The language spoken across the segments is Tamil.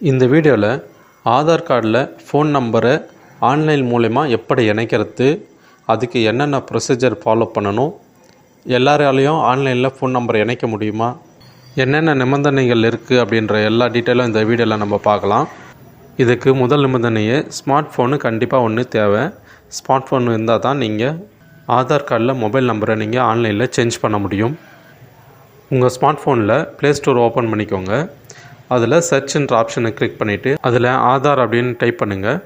இந்த வீடியோவில் ஆதார் கார்டில் ஃபோன் நம்பரை ஆன்லைன் மூலயமா எப்படி இணைக்கிறது அதுக்கு என்னென்ன ப்ரொசீஜர் ஃபாலோ பண்ணணும் எல்லாராலையும் ஆன்லைனில் ஃபோன் நம்பரை இணைக்க முடியுமா என்னென்ன நிபந்தனைகள் இருக்குது அப்படின்ற எல்லா டீட்டெயிலும் இந்த வீடியோவில் நம்ம பார்க்கலாம். இதுக்கு முதல் நிபந்தனையே ஸ்மார்ட் ஃபோனு கண்டிப்பாக ஒன்று தேவை. ஸ்மார்ட் ஃபோன் இருந்தால் தான் நீங்கள் ஆதார் கார்டில் மொபைல் நம்பரை நீங்கள் ஆன்லைனில் சேஞ்ச் பண்ண முடியும். உங்கள் ஸ்மார்ட் ஃபோனில் ப்ளே ஸ்டோர் ஓப்பன் பண்ணிக்கோங்க. அதில் சர்ச்ன்ற ஆப்ஷனை கிளிக் பண்ணிவிட்டு அதில் ஆதார் அப்படின்னு டைப் பண்ணுங்கள்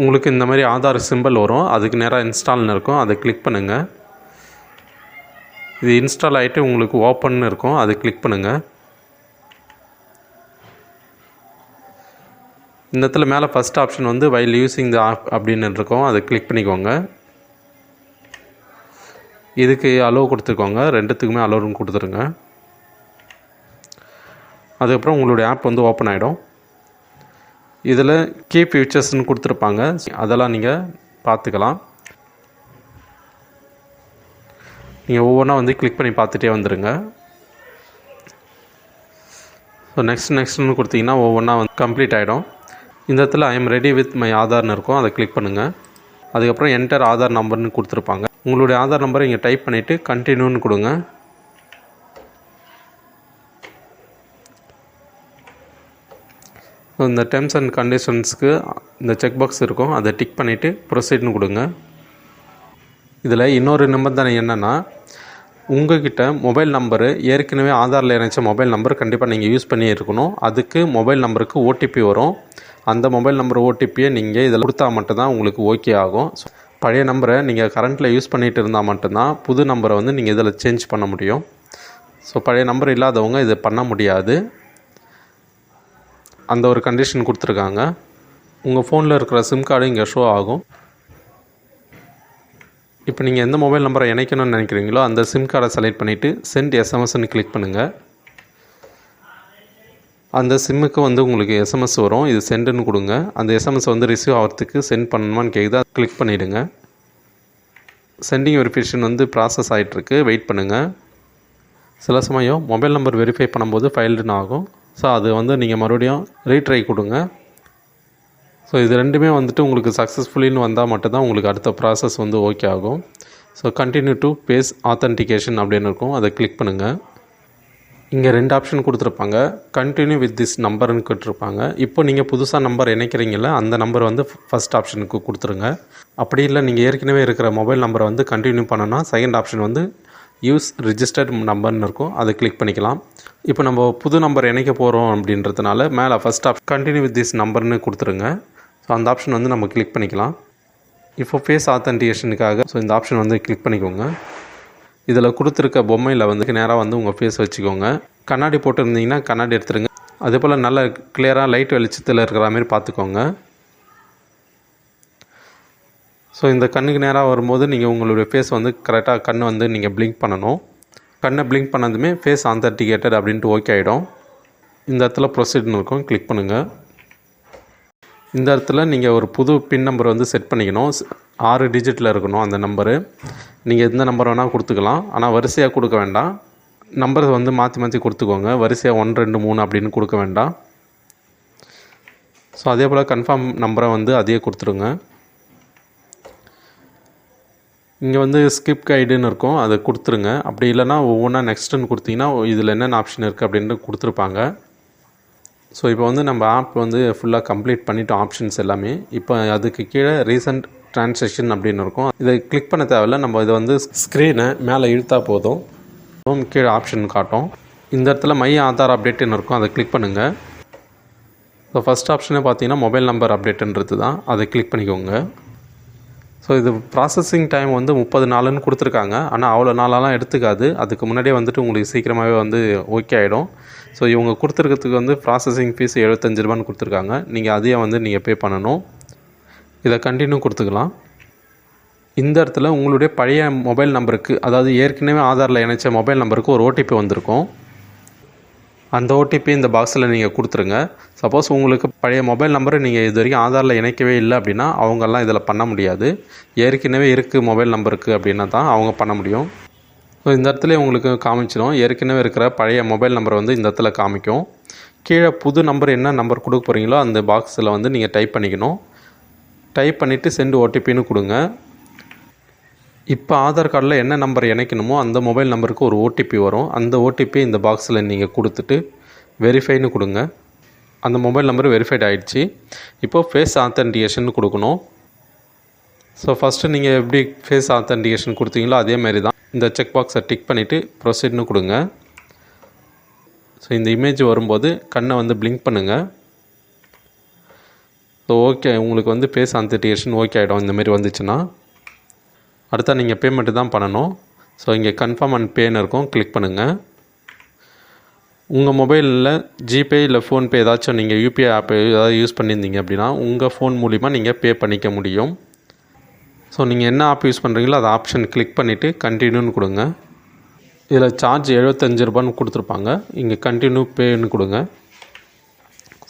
உங்களுக்கு இந்த மாதிரி ஆதார் சிம்பிள் வரும். அதுக்கு நேராக இன்ஸ்டால்னு இருக்கும். அதை கிளிக் பண்ணுங்கள் இது இன்ஸ்டால் ஆகிட்டு உங்களுக்கு ஓப்பன் இருக்கும். அதை கிளிக் பண்ணுங்கள் இந்த இடத்துல மேலே ஃபஸ்ட் ஆப்ஷன் வந்து வைல் யூஸிங் த ஆப் அப்படின்னு இருக்கும். அதை கிளிக் பண்ணிக்கோங்க. இதுக்கு அலோவ் கொடுத்துக்கோங்க ரெண்டுத்துக்குமே அலோவும் கொடுத்துருங்க. அதுக்கப்புறம் உங்களுடைய ஆப் வந்து ஓப்பன் ஆகிடும் இதில் கீ ஃபியூச்சர்ஸ்னு கொடுத்துருப்பாங்க. அதெல்லாம் நீங்கள் பார்த்துக்கலாம். நீங்கள் ஒவ்வொன்றா வந்து கிளிக் பண்ணி பார்த்துட்டே வந்துடுங்க ஸோ நெக்ஸ்ட் நெக்ஸ்ட்னு கொடுத்தீங்கன்னா ஒவ்வொன்றா வந்து கம்ப்ளீட் ஆகிடும் இந்த இடத்துல I M ready with my ஆதார்னு இருக்கும். அதை கிளிக் பண்ணுங்கள் அதுக்கப்புறம் என்டர் ஆதார் நம்பர்னு கொடுத்துருப்பாங்க. உங்களுடைய ஆதார் நம்பரை இங்கே டைப் பண்ணிவிட்டு கண்டினியூன்னு கொடுங்க. இந்த டெர்ம்ஸ் அண்ட் கண்டிஷன்ஸ்க்கு இந்த செக் பாக்ஸ் இருக்கும். அதை டிக் பண்ணிவிட்டு ப்ரொசீட்னு கொடுங்க. இதில் இன்னொரு நிபந்தனை என்னென்னா உங்ககிட்ட மொபைல் நம்பரு ஏற்கனவே ஆதாரில் இணைச்ச மொபைல் நம்பர் கண்டிப்பாக நீங்கள் யூஸ் பண்ணி இருக்கணும். அதுக்கு மொபைல் நம்பருக்கு ஓடிபி வரும். அந்த மொபைல் நம்பர் ஓடிபியை நீங்கள் இதில் கொடுத்தா மட்டும்தான் உங்களுக்கு ஓகே ஆகும். ஸோ பழைய நம்பரை நீங்கள் கரண்ட்டில் யூஸ் பண்ணிகிட்டு இருந்தால் மட்டும்தான் புது நம்பரை வந்து நீங்கள் இதில் சேஞ்ச் பண்ண முடியும். ஸோ பழைய நம்பர் இல்லாதவங்க இதை பண்ண முடியாது. அந்த ஒரு கண்டிஷன் கொடுத்துருக்காங்க. உங்கள் ஃபோனில் இருக்கிற சிம் கார்டு இங்கே ஷோ ஆகும். இப்போ நீங்கள் எந்த மொபைல் நம்பரை இணைக்கணும்னு நினைக்கிறீங்களோ அந்த சிம் கார்டை செலக்ட் பண்ணிவிட்டு சென்ட் எஸ்எம்எஸ்ன்னு கிளிக் பண்ணுங்கள் அந்த சிம்முக்கு வந்து உங்களுக்கு எஸ்எம்எஸ் வரும். இது சென்டுன்னு கொடுங்க. அந்த எஸ்எம்எஸ் வந்து ரிசீவ் ஆகிறதுக்கு சென்ட் பண்ணணுமான்னு கேட்குது அதை கிளிக் பண்ணிவிடுங்க சென்டிங் வெரிஃபிகேஷன் வந்து ப்ராசஸ் ஆகிட்டுருக்கு வெயிட் பண்ணுங்கள் சில சமயம் மொபைல் நம்பர் வெரிஃபை பண்ணும்போது ஃபைல்டுன்னு ஆகும். ஸோ அது வந்து நீங்கள் மறுபடியும் ரீட்ரை கொடுங்க. ஸோ இது ரெண்டுமே வந்துட்டு உங்களுக்கு சக்ஸஸ்ஃபுல்லின்னு வந்தால் மட்டும்தான் உங்களுக்கு அடுத்த ப்ராசஸ் வந்து ஓகே ஆகும். So continue to face authentication அப்படின்னு இருக்கும். அதை கிளிக் பண்ணுங்கள் இங்கே ரெண்டு ஆப்ஷன் கொடுத்துருப்பாங்க. கண்டினியூ வித் திஸ் நம்பர்னு கேட்டிருப்பாங்க. இப்போ நீங்கள் புதுசாக நம்பர் இணைக்கிறீங்கள அந்த நம்பர் வந்து ஃபஸ்ட் ஆப்ஷனுக்கு கொடுத்துருங்க. அப்படி இல்லை நீங்கள் ஏற்கனவே இருக்கிற மொபைல் நம்பரை வந்து கண்டினியூ பண்ணனா செகண்ட் ஆப்ஷன் வந்து யூஸ் ரிஜிஸ்டர்ட் நம்பர்னு இருக்கும். அதை கிளிக் பண்ணிக்கலாம். இப்போ நம்ம புது நம்பர் இணைக்க போகிறோம் அப்படின்றதுனால மேலே first app continue with this நம்பர்னு கொடுத்துருங்க. ஸோ அந்த ஆப்ஷன் வந்து நம்ம கிளிக் பண்ணிக்கலாம். இப்போ ஃபேஸ் ஆத்தன்டிகேஷனுக்காக ஸோ இந்த ஆப்ஷன் வந்து கிளிக் பண்ணிக்கோங்க. இதில் கொடுத்துருக்க பொம்மையில் வந்து நேராக வந்து உங்கள் ஃபேஸ் வச்சுக்கோங்க. கண்ணாடி போட்டுருந்தீங்கன்னா கண்ணாடி எடுத்துருங்க. அதே போல் நல்ல கிளியராக லைட் வெளிச்சத்தில் இருக்கிற மாதிரி பார்த்துக்கோங்க. ஸோ இந்த கண்ணுக்கு நேராக வரும்போது நீங்கள் உங்களுடைய ஃபேஸ் வந்து கரெக்டாக கண் வந்து நீங்கள் பிளிங்க் பண்ணணும். கண்ணை பிளிங்க் பண்ணதுமே ஃபேஸ் ஆந்தர்டிகேட்டட் அப்படின்ட்டு ஓகே ஆகிடும் இந்த இடத்துல ப்ரொசீட்னு இருக்கும். கிளிக் பண்ணுங்கள் இந்த இடத்துல நீங்கள் ஒரு புது பின் நம்பர் வந்து செட் பண்ணிக்கணும். ஆறு டிஜிட்டில் இருக்கணும் அந்த நம்பரு நீங்கள் எந்த நம்பர் வேணால் கொடுத்துக்கலாம். ஆனால் வரிசையாக கொடுக்க வேண்டாம். நம்பர் வந்து மாற்றி மாற்றி கொடுத்துக்கோங்க. வரிசையாக ஒன் ரெண்டு மூணு அப்படின்னு கொடுக்க வேண்டாம். ஸோ அதே போல் கன்ஃபார்ம் நம்பரை வந்து அதையே கொடுத்துருங்க. இங்கே வந்து ஸ்கிப் கைடுன்னு இருக்கும். அதை கொடுத்துருங்க. அப்படி இல்லைனா ஒவ்வொன்றா நெக்ஸ்ட்டுன்னு கொடுத்தீங்கன்னா இதில் என்னென்ன ஆப்ஷன் இருக்குது அப்படின்ட்டு கொடுத்துருப்பாங்க. ஸோ இப்போ வந்து நம்ம ஆப் வந்து ஃபுல்லாக கம்ப்ளீட் பண்ணிட்டோம் ஆப்ஷன்ஸ் எல்லாமே இப்போ அதுக்கு கீழே ரீசன்ட் ட்ரான்சாக்ஷன் அப்படின்னு இருக்கும். இதை கிளிக் பண்ண தேவையில்ல. நம்ம இதை வந்து ஸ்க்ரீனை மேலே இழுத்தா போதும். ஹோம் கீழே ஆப்ஷன் காட்டும். இந்த இடத்துல மை ஆதார் அப்டேட்டுன்னு இருக்கும். அதை கிளிக் பண்ணுங்கள் ஸோ ஃபஸ்ட் ஆப்ஷனே பார்த்தீங்கன்னா மொபைல் நம்பர் அப்டேட்டுன்றது தான். அதை கிளிக் பண்ணிக்கோங்க. ஸோ இது ப்ராசஸிங் டைம் வந்து முப்பது நாளுன்னு கொடுத்துருக்காங்க. ஆனால் அவ்வளோ நாளெல்லாம் எடுத்துக்காது. அதுக்கு முன்னாடியே வந்துட்டு உங்களுக்கு சீக்கிரமாகவே வந்து ஓகே ஆகிடும் ஸோ இவங்க கொடுத்துருக்கிறதுக்கு வந்து ப்ராசஸிங் ஃபீஸ் எழுபத்தஞ்சு ரூபான்னு கொடுத்துருக்காங்க. நீங்கள் அதையே வந்து நீங்கள் பே பண்ணணும். இதை கண்டினியூ கொடுத்துக்கலாம். இந்த இடத்துல உங்களுடைய பழைய மொபைல் நம்பருக்கு அதாவது ஏற்கனவே ஆதாரில் இணைச்ச மொபைல் நம்பருக்கு ஒரு ஓடிபி வந்திருக்கும். அந்த ஓடிபி இந்த பாக்ஸில் நீங்கள் கொடுத்துருங்க. சப்போஸ் உங்களுக்கு பழைய மொபைல் நம்பரை நீங்கள் இது வரைக்கும் ஆதாரில் இணைக்கவே இல்லை அப்படின்னா அவங்கெல்லாம் இதில் பண்ண முடியாது. ஏற்கனவே இருக்குது மொபைல் நம்பருக்கு அப்படின்னா தான் அவங்க பண்ண முடியும். ஸோ இந்த இடத்துல உங்களுக்கு காமிச்சிடும் ஏற்கனவே இருக்கிற பழைய மொபைல் நம்பர் வந்து இந்த இடத்துல காமிக்கும். கீழே புது நம்பர் என்ன நம்பர் கொடுக்க போகிறீங்களோ அந்த பாக்ஸில் வந்து நீங்கள் டைப் பண்ணிக்கணும். டைப் பண்ணிவிட்டு சென்ட் ஓடிபின்னு கொடுங்க. இப்போ ஆதார் கார்டில் என்ன நம்பர் இணைக்கணுமோ அந்த மொபைல் நம்பருக்கு ஒரு ஓடிபி வரும். அந்த ஓடிபி இந்த பாக்ஸில் நீங்கள் கொடுத்துட்டு வெரிஃபைன்னு கொடுங்க. அந்த மொபைல் நம்பர் வெரிஃபைட் ஆகிடுச்சு இப்போது ஃபேஸ் ஆத்தன்டிகேஷன் கொடுக்கணும். ஸோ ஃபஸ்ட்டு நீங்கள் எப்படி ஃபேஸ் ஆத்தன்டிகேஷன் கொடுத்தீங்களோ அதே மாதிரி தான் இந்த செக் பாக்ஸை டிக் பண்ணிவிட்டு ப்ரொசீட்னு கொடுங்க. ஸோ இந்த இமேஜ் வரும்போது கண்ணை வந்து பிளிங்க் பண்ணுங்கள் ஸோ ஓகே உங்களுக்கு வந்து ஃபேஸ் ஆத்தன்டிகேஷன் ஓகே ஆகிடும் இந்தமாரி வந்துச்சுன்னா. அடுத்தா நீங்கள் பேமெண்ட்டு தான் பண்ணணும். ஸோ இங்கே கன்ஃபார்ம் அண்ட் பேன்னு இருக்கும். கிளிக் பண்ணுங்கள் உங்கள் மொபைலில் ஜிபே இல்லை ஃபோன்பே ஏதாச்சும் நீங்கள் யூபிஐ ஆப் ஏதாவது யூஸ் பண்ணியிருந்தீங்க அப்படின்னா உங்கள் ஃபோன் மூலிமா நீங்கள் பே பண்ணிக்க முடியும். ஸோ நீங்கள் என்ன ஆப் யூஸ் பண்ணுறீங்களோ அதை ஆப்ஷன் கிளிக் பண்ணிவிட்டு கண்டினியூன்னு கொடுங்க. இதில் சார்ஜ் எழுபத்தஞ்சு ரூபான்னு கொடுத்துருப்பாங்க. இங்கே கண்டினியூ பேன்னு கொடுங்க.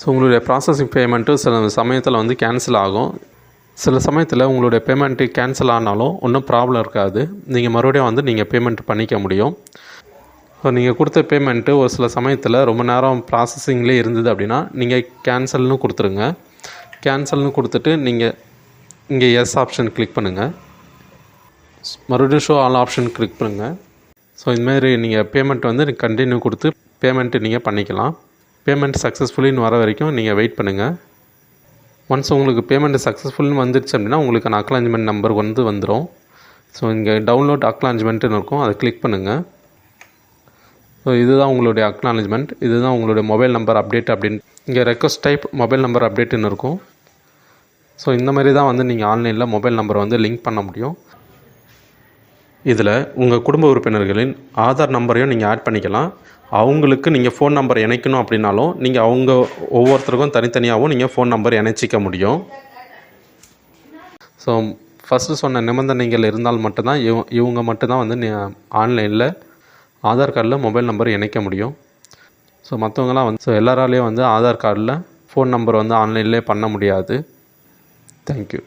ஸோ உங்களுடைய ப்ராசஸிங் பேமெண்ட்டு சில சமயத்தில் வந்து கேன்சல் ஆகும். சில சமயத்தில் உங்களுடைய பேமெண்ட்டு கேன்சல் ஆனாலும் ஒன்றும் ப்ராப்ளம் இருக்காது. நீங்கள் மறுபடியும் வந்து நீங்கள் பேமெண்ட் பண்ணிக்க முடியும். ஸோ நீங்கள் கொடுத்த பேமெண்ட்டு ஒரு சில சமயத்தில் ரொம்ப நேரம் ப்ராசஸிங்லேயே இருந்தது அப்படின்னா நீங்கள் கேன்சல்னு கொடுத்துருங்க. கேன்சல்னு கொடுத்துட்டு நீங்கள் இங்கே எஸ் ஆப்ஷன் கிளிக் பண்ணுங்கள் மறுபடியும் ஷோ ஆல் ஆப்ஷன் கிளிக் பண்ணுங்கள் ஸோ இதுமாரி நீங்கள் பேமெண்ட் வந்து கண்டினியூ கொடுத்து பேமெண்ட்டு நீங்கள் பண்ணிக்கலாம். பேமெண்ட் சக்ஸஸ்ஃபுல்லின்னு வர வரைக்கும் நீங்கள் வெயிட் பண்ணுங்கள் ஒன்ஸ் உங்களுக்கு பேமெண்ட் சக்ஸஸ்ஃபுல்னு வந்துருச்சு அப்படின்னா உங்களுக்கு அக்லாஞ்ச்மெண்ட் நம்பர் வந்து வந்துடும் ஸோ இங்கே டவுன்லோட் அக்லாஞ்ச்மெண்ட்டுன்னு இருக்கும். அதை கிளிக் பண்ணுங்கள் ஸோ இதுதான் உங்களுடைய அக்னாலஜ்மெண்ட் இதுதான் உங்களுடைய மொபைல் நம்பர் அப்டேட் அப்படின்னு. இங்கே ரெக்வஸ்ட் டைப் மொபைல் நம்பர் அப்டேட்டுன்னு இருக்கும். ஸோ இந்த மாதிரி தான் வந்து நீங்கள் ஆன்லைனில் மொபைல் நம்பரை வந்து லிங்க் பண்ண முடியும். இதில் உங்கள் குடும்ப உறுப்பினர்களின் ஆதார் நம்பரையும் நீங்கள் ஆட் பண்ணிக்கலாம். அவங்களுக்கு நீங்கள் ஃபோன் நம்பர் இணைக்கணும் அப்படின்னாலும் நீங்கள் அவங்க ஒவ்வொருத்தருக்கும் தனித்தனியாகவும் நீங்கள் ஃபோன் நம்பர் இணைச்சிக்க முடியும். ஸோ ஃபஸ்ட்டு சொன்ன நிபந்தனைகள் இருந்தால் மட்டும்தான் இவ இவங்க மட்டும்தான் வந்து ஆன்லைனில் ஆதார் கார்டில் மொபைல் நம்பர் இணைக்க முடியும். ஸோ மற்றவங்களாம் வந்து ஸோ எல்லாராலேயும் வந்து ஆதார் கார்டில் ஃபோன் நம்பர் வந்து ஆன்லைன்லேயே பண்ண முடியாது. தேங்க்யூ